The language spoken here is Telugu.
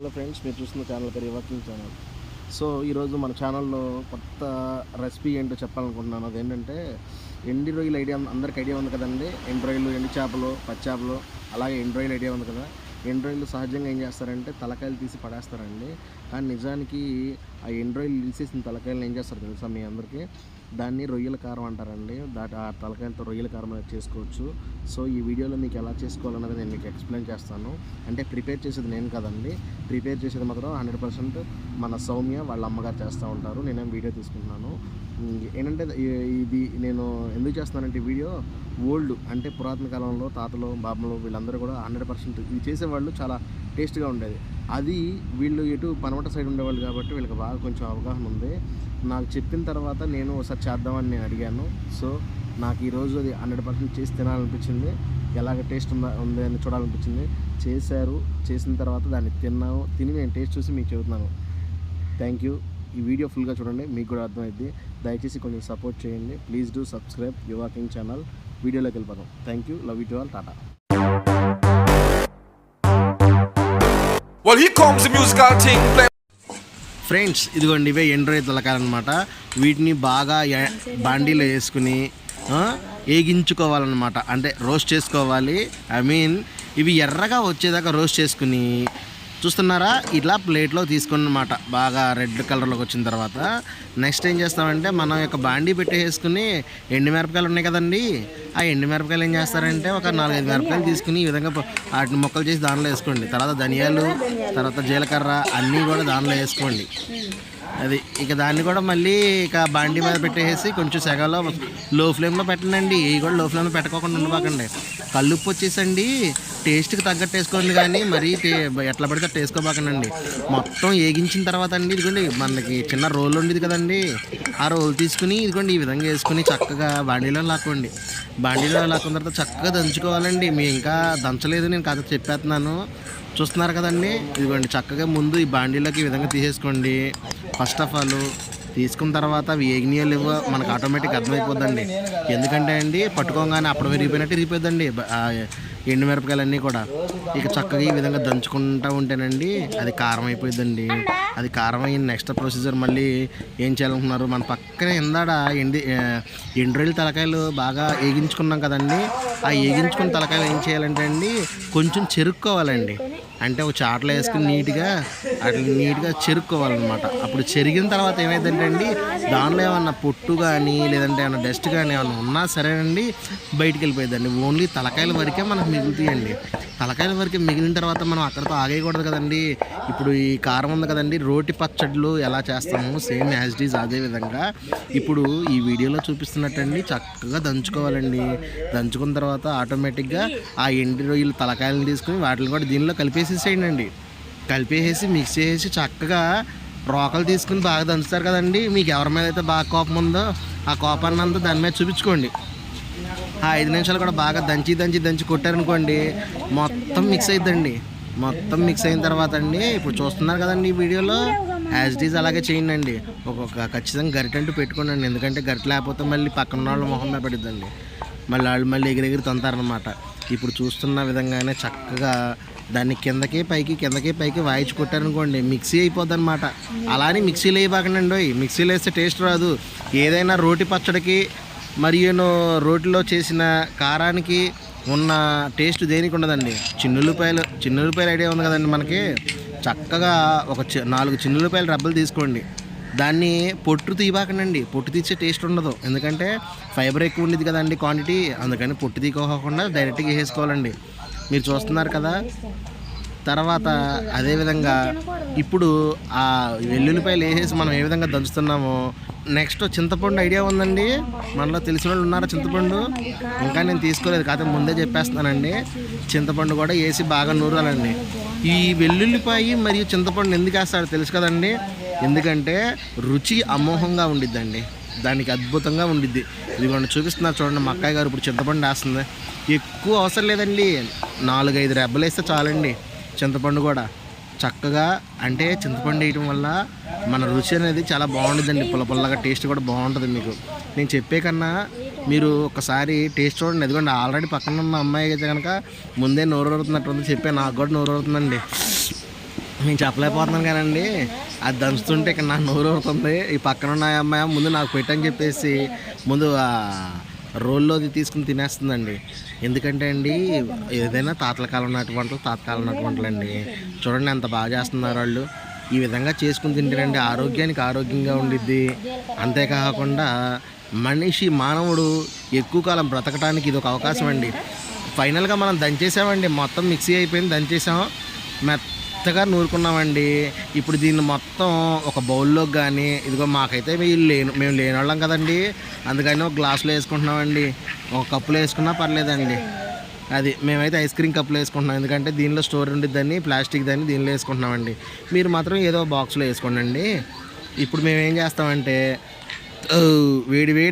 హలో ఫ్రెండ్స్ మీరు చూస్తున్న ఛానల్ పేరు వాకింగ్ ఛానల్ సో ఈరోజు మన ఛానల్లో కొత్త రెసిపీ ఏంటో చెప్పాలనుకుంటున్నాను. అదేంటంటే ఎండి రొయ్యల ఐడియా అందరికి ఐడియా ఉంది కదండి. ఎండు రొయ్యలు ఎండు చేపలు పచ్చి చేపలు అలాగే ఎండు రొయ్యలు ఐడియా ఉంది కదా. ఎండు రొయ్యలు సహజంగా ఏం చేస్తారంటే తలకాయలు తీసి పడేస్తారండి. కానీ నిజానికి ఆ ఎండు రొయ్యలు తీసేసిన తలకాయలను ఏం చేస్తారు తెలుసా మీ అందరికీ? దాన్ని రొయ్యల కారం అంటారండి. దాటి ఆ తలకాయలతో రొయ్యల కారం అనేది చేసుకోవచ్చు. సో ఈ వీడియోలో మీకు ఎలా చేసుకోవాలన్నది నేను మీకు ఎక్స్ప్లెయిన్ చేస్తాను. అంటే ప్రిపేర్ చేసేది నేను కదండి. ప్రిపేర్ చేసేది మాత్రం హండ్రెడ్ పర్సెంట్ మన సౌమ్య వాళ్ళ అమ్మగారు చేస్తూ ఉంటారు. నేనేం వీడియో తీసుకుంటున్నాను. ఏంటంటే ఇది నేను ఎందుకు చేస్తున్నానంటే వీడియో ఓల్డ్ అంటే పురాతన కాలంలో తాతలు బాబులు వీళ్ళందరూ కూడా హండ్రెడ్ పర్సెంట్ ఇది చేసేవాళ్ళు చాలా టేస్ట్గా ఉండేది. అది వీళ్ళు ఎటు పనమట సైడ్ ఉండేవాళ్ళు కాబట్టి వీళ్ళకి బాగా కొంచెం అవగాహన ఉంది. నాకు చెప్పిన తర్వాత నేను ఒకసారి చేద్దామని నేను అడిగాను. సో నాకు ఈరోజు అది హండ్రెడ్ పర్సెంట్ చేసి తినాలనిపించింది. ఎలాగ టేస్ట్ ఉందా ఉంది అని చూడాలనిపించింది. చేశారు. చేసిన తర్వాత దాన్ని తిన్నాను తిని నేను టేస్ట్ చూసి మీకు చెబుతున్నాను. Thank you. ఈ వీడియో ఫుల్గా చూడండి. మీకు కూడా అర్థమైంది దయచేసి కొంచెం సపోర్ట్ చేయండి. Please do subscribe Yuva King channel. వీడియోలోకి వెళ్ళిపోదాం. Thank you. Love you to all. Tata. Well, here comes the musical thing. Play. Friends ఇదిగోండి ఇవే ఎండ్రాయి తలకాయలన్నమాట వీటిని బాగా బాండీలో వేసుకుని వేగించుకోవాలన్నమాట అంటే రోస్ట్ చేసుకోవాలి ఐ మీన్ ఇవి ఎర్రగా వచ్చేదాకా రోస్ట్ చేసుకుని చూస్తున్నారా? ఇట్లా ప్లేట్లో తీసుకున్నమాట. బాగా రెడ్ కలర్లోకి వచ్చిన తర్వాత. నెక్స్ట్ ఏం చేస్తామంటే మనం యొక్క బాండీ పెట్టేసుకుని ఎండుమిరపకాయలు ఉన్నాయి కదండి ఆ ఎండుమిరపకాయలు ఏం చేస్తారంటే ఒక నాలుగైదు మిరపకాయలు తీసుకుని ఈ విధంగా వాటిని ముక్కలు చేసి దానిలో వేసుకోండి. తర్వాత ధనియాలు తర్వాత జీలకర్ర అన్నీ కూడా దానిలో వేసుకోండి. అది ఇక దాన్ని కూడా మళ్ళీ ఇక బాండి మీద పెట్టేసి కొంచెం సెగలో లో ఫ్లేమ్లో పెట్టండి ఇవి కూడా లో ఫ్లేమ్లో పెట్టుకోకుండా ఉండబాకండి. కల్లుప్పు వచ్చేసండి. టేస్ట్కి తగ్గట్టు వేసుకోండి కానీ మరీ ఎట్లా పడితే అట్లా వేసుకోబాకండి మొత్తం వేగించిన తర్వాత అండి ఇదిగోండి మనకి చిన్న రోల్ ఉండేది కదండి. ఆ రోల్ తీసుకుని ఇదిగోండి ఈ విధంగా వేసుకుని చక్కగా బాండీలో లాక్కోండి. బాండీలో లాక్కున్న తర్వాత చక్కగా దంచుకోవాలండి. మీ ఇంకా దంచలేదు నేను కథ చెప్పేస్తున్నాను. చూస్తున్నారు కదండి. ఇదిగోండి చక్కగా ముందు ఈ బాండీలోకి ఈ విధంగా తీసేసుకోండి. ఫస్ట్ ఆఫ్ ఆల్ తీసుకున్న తర్వాత అవి ఏగినాయో ఇవ్వ మనకు ఆటోమేటిక్ అర్థమైపోద్దండి. ఎందుకంటే అండి పట్టుకోగానే అప్పుడు విరిగిపోయినట్టు విరిగిపోద్దండి. ఎండుమిరపకాయలన్నీ కూడా. ఇక చక్కగా ఈ విధంగా దంచుకుంటూ ఉంటేనండి అది కారం అయిపోయిందండి అది కారం అయిన నెక్స్ట్ ప్రొసీజర్ మళ్ళీ ఏం చేయాలనుకున్నారు మన పక్కనే ఇందాడ ఎండి ఆ, తలకాయలు బాగా ఏగించుకున్నాం కదండి. ఆ ఏగించుకున్న తలకాయలు ఏం చేయాలంటే అండి కొంచెం చెరుక్కోవాలండి. అంటే ఒక చాట్లో వేసుకుని నీట్గా అట్లా నీట్గా చెరుక్కోవాలన్నమాట. అప్పుడు చెరిగిన తర్వాత ఏమైందంటే అండి దానిలో ఏమన్నా పొట్టు కానీ లేదంటే ఏమన్నా డస్ట్ కానీ ఏమన్నా ఉన్నా సరేనండి బయటికి వెళ్ళిపోయిందండి ఓన్లీ తలకాయల వరకే మనకు మిగులుతాయండి. తలకాయల వరకు మిగిలిన తర్వాత మనం అక్కడతో ఆగేయకూడదు కదండి. ఇప్పుడు ఈ కారం ఉంది కదండి రోటి పచ్చళ్ళు ఎలా చేస్తాము సేమ్ యాజ్ డీజ్ అదే విధంగా. ఇప్పుడు ఈ వీడియోలో చూపిస్తున్నట్టండి చక్కగా దంచుకోవాలండి. దంచుకున్న తర్వాత ఆటోమేటిక్గా ఆ ఎండి రొయ్యలు తలకాయలను తీసుకుని వాటిని కూడా దీనిలో కలిపేసేసేయండి అండి కలిపేసేసి మిక్స్ చేసి చక్కగా రోకలు తీసుకుని బాగా దంచుతారు కదండి. మీకు ఎవరి మీద అయితే బాగా కోపం ఉందో ఆ కోపాన్ని అంతా దాని మీద చూపించుకోండి. ఆ ఐదు నిమిషాలు కూడా బాగా దంచి దంచి దంచి కొట్టారనుకోండి మొత్తం మిక్స్ అయిద్దండి. మొత్తం మిక్స్ అయిన తర్వాత అండి ఇప్పుడు చూస్తున్నారు కదండి ఈ వీడియోలో యాజ్ ఇట్ ఈజ్ అలాగే చేయండి అండి ఒక్కొక్క ఖచ్చితంగా గరిటె అంటూ పెట్టుకోండి ఎందుకంటే గరిటె లేకపోతే మళ్ళీ పక్కన వాళ్ళ మొహం మీద పడిద్దండి. మళ్ళీ వాళ్ళు మళ్ళీ ఎగిరెగిరి తొంతారనమాట ఇప్పుడు చూస్తున్న విధంగానే చక్కగా దాన్ని కిందకి పైకి కిందకి పైకి వాయించి కొట్టారనుకోండి మిక్సీ అయిపోద్ది అనమాట అలానే మిక్సీలు వేయబాకండి మిక్సీలు మిక్సీలో వేస్తే టేస్ట్ రాదు. ఏదైనా రోటి పచ్చడికి మరియు రోటిలో చేసిన కారానికి ఉన్న టేస్ట్ దేనికి ఉండదండి? చిన్నుల్లిపాయలు చిన్నుల్లిపాయలు ఐడియా ఉంది కదండి మనకి. చక్కగా ఒక చి- నాలుగు చిన్నుల్లిపాయలు రబ్బలు తీసుకోండి. దాన్ని పొట్టు తీయబాకండి పొట్టు తీసే టేస్ట్ ఉండదు. ఎందుకంటే ఫైబర్ ఎక్కువ ఉండేది కదండి క్వాంటిటీ. అందుకని పొట్టు తీకోకుండా డైరెక్ట్గా వేసుకోవాలండి మీరు చూస్తున్నారు కదా? తర్వాత అదేవిధంగా ఇప్పుడు ఆ వెల్లుల్లిపాయలు వేసేసి మనం ఏ విధంగా దంచుతున్నామో నెక్స్ట్ చింతపండు ఐడియా ఉందండి. మనలో తెలిసిన వాళ్ళు ఉన్నారా చింతపండు? ఇంకా నేను తీసుకోలేదు కాకపోతే ముందే చెప్పేస్తున్నానండి. చింతపండు కూడా వేసి బాగా నూరాలండి. ఈ వెల్లుల్లిపాయి మరియు చింతపండు ఎందుకు వేస్తారు తెలుసు కదండి? ఎందుకంటే రుచి అమోహంగా ఉండిద్దండి. దానికి అద్భుతంగా ఉండిద్ది. ఇది మనం చూపిస్తున్నారు చూడండి మా అక్కయ్య గారు ఇప్పుడు చింతపండు వేస్తుంది. ఎక్కువ అవసరం లేదండి. నాలుగైదు రెబ్బలు వేస్తే చాలండి చింతపండు కూడా. చక్కగా అంటే చింతపండు వేయటం వల్ల మన రుచి అనేది చాలా బాగుంటుందండి. పుల్ల పుల్లగా టేస్ట్ కూడా బాగుంటుంది మీకు. నేను చెప్పే కన్నా మీరు ఒకసారి టేస్ట్ చూడండి. ఎందుకంటే ఆల్రెడీ పక్కన ఉన్న అమ్మాయి అయితే కనుక ముందే నోరు ఊరుతున్నట్టు ఉంది. చెప్పే నాకు కూడా నోరు అవుతుందండి నేను చెప్పలేకపోతున్నాను కానండి. అది దంచుతుంటే ఇక్కడ నాకు నోరు అవుతుంది ఈ పక్కన ఉన్న అమ్మాయి ముందు నాకు పెట్టని చెప్పేసి ముందు రోల్లో అది తీసుకుని తినేస్తుందండి. ఎందుకంటే అండి ఏదైనా తాతలకాలం నాటి వంటలు తాతకాలం నాటి వంటలు అండి చూడండి ఎంత బాగా చేస్తున్నారు వాళ్ళు. ఈ విధంగా చేసుకుని తింటారండి ఆరోగ్యానికి ఆరోగ్యంగా ఉండిద్ది. అంతేకాకుండా మనిషి మానవుడు ఎక్కువ కాలం బ్రతకడానికి ఇది ఒక అవకాశం అండి ఫైనల్గా మనం దంచేసామండి. మొత్తం మిక్సీ అయిపోయింది దంచేసాం. మెత్తగా నూరుకున్నామండి. ఇప్పుడు దీన్ని మొత్తం ఒక బౌల్లోకి కానీ ఇదిగో మాకైతే వీళ్ళు లేను మేము లేని వాళ్ళం కదండి. అందుకని ఒక గ్లాసులో వేసుకుంటున్నామండి. ఒక కప్పులో వేసుకున్నా పర్లేదండి. అది మేమైతే ఐస్ క్రీమ్ కప్పులో వేసుకుంటున్నాం. ఎందుకంటే దీనిలో స్టోర్ ఉండిద్దని ప్లాస్టిక్ దాన్ని దీనిలో వేసుకుంటున్నామండి. మీరు మాత్రం ఏదో బాక్స్లో వేసుకోండి ఇప్పుడు మేము ఏం చేస్తామంటే వేడి వేడి